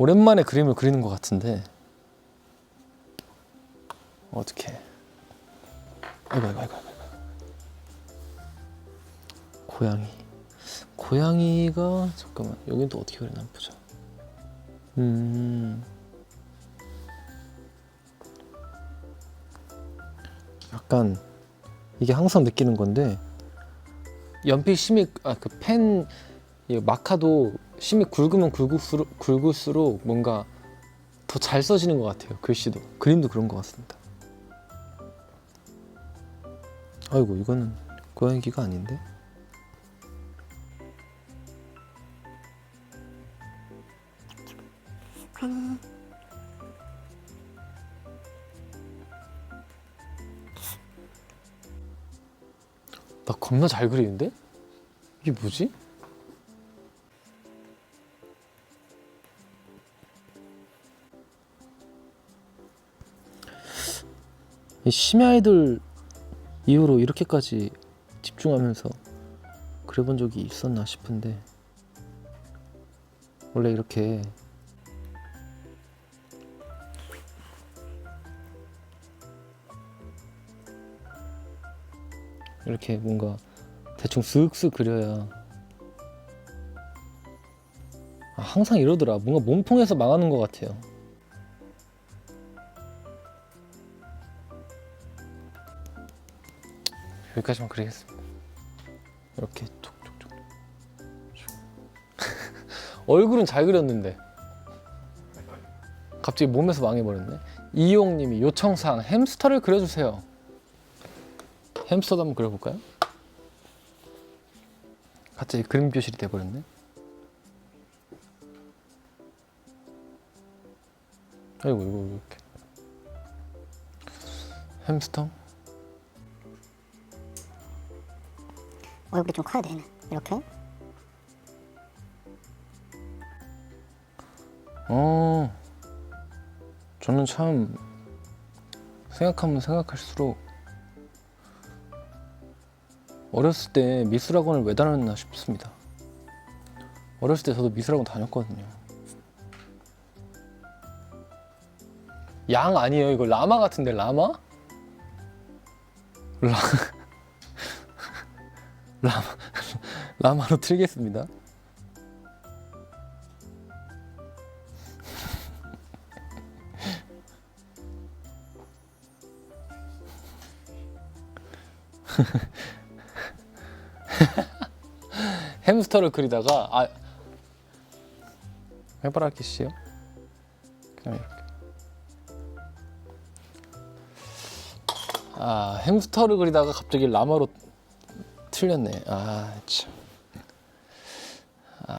오랜만에 그림을 그리는 것 같은데 어떻게? 아이고 아이고 아이고 아이고. 고양이. 고양이가 잠깐만 여긴 또 어떻게 그리나 보자. 음. 약간 이게 항상 느끼는 건데 연필 심이 아그 펜 마카도 심이 굵으면 굵을수록, 뭔가 더 잘 써지는 것 같아요 글씨도. 그림도 그런 것 같습니다. 아이고 이거는 고양이 귀가 아닌데? 나 겁나 잘 그리는데? 이게 뭐지? 심야 아이돌 이후로 이렇게까지 집중하면서 그려본 적이 있었나 싶은데 원래 이렇게 이렇게 뭔가 대충 쓱쓱 그려야 아, 항상 이러더라. 뭔가 몸통에서 망하는 것 같아요 여기까지만 그리겠습니다. 이렇게 툭툭툭. 얼굴은 잘 그렸는데 갑자기 몸에서 망해버렸네. 이용님이 요청사항 햄스터를 그려주세요. 햄스터도 한번 그려볼까요? 갑자기 그림 교실이 돼버렸네. 아이고 이거 이렇게 햄스터? 얼굴이 좀 커야 돼. 얘는. 이렇게. 어, 저는 참 생각하면 생각할수록 어렸을 때 미술학원을 왜 다녔나 싶습니다. 어렸을 때 저도 미술학원 다녔거든요. 양 아니에요? 이거 라마 같은데 라마? 라 라마 라마로 틀겠습니다. 햄스터를 그리다가 아 해바라기 씨요? 그냥 이렇게 아 햄스터를 그리다가 갑자기 라마로 틀렸네 아 참.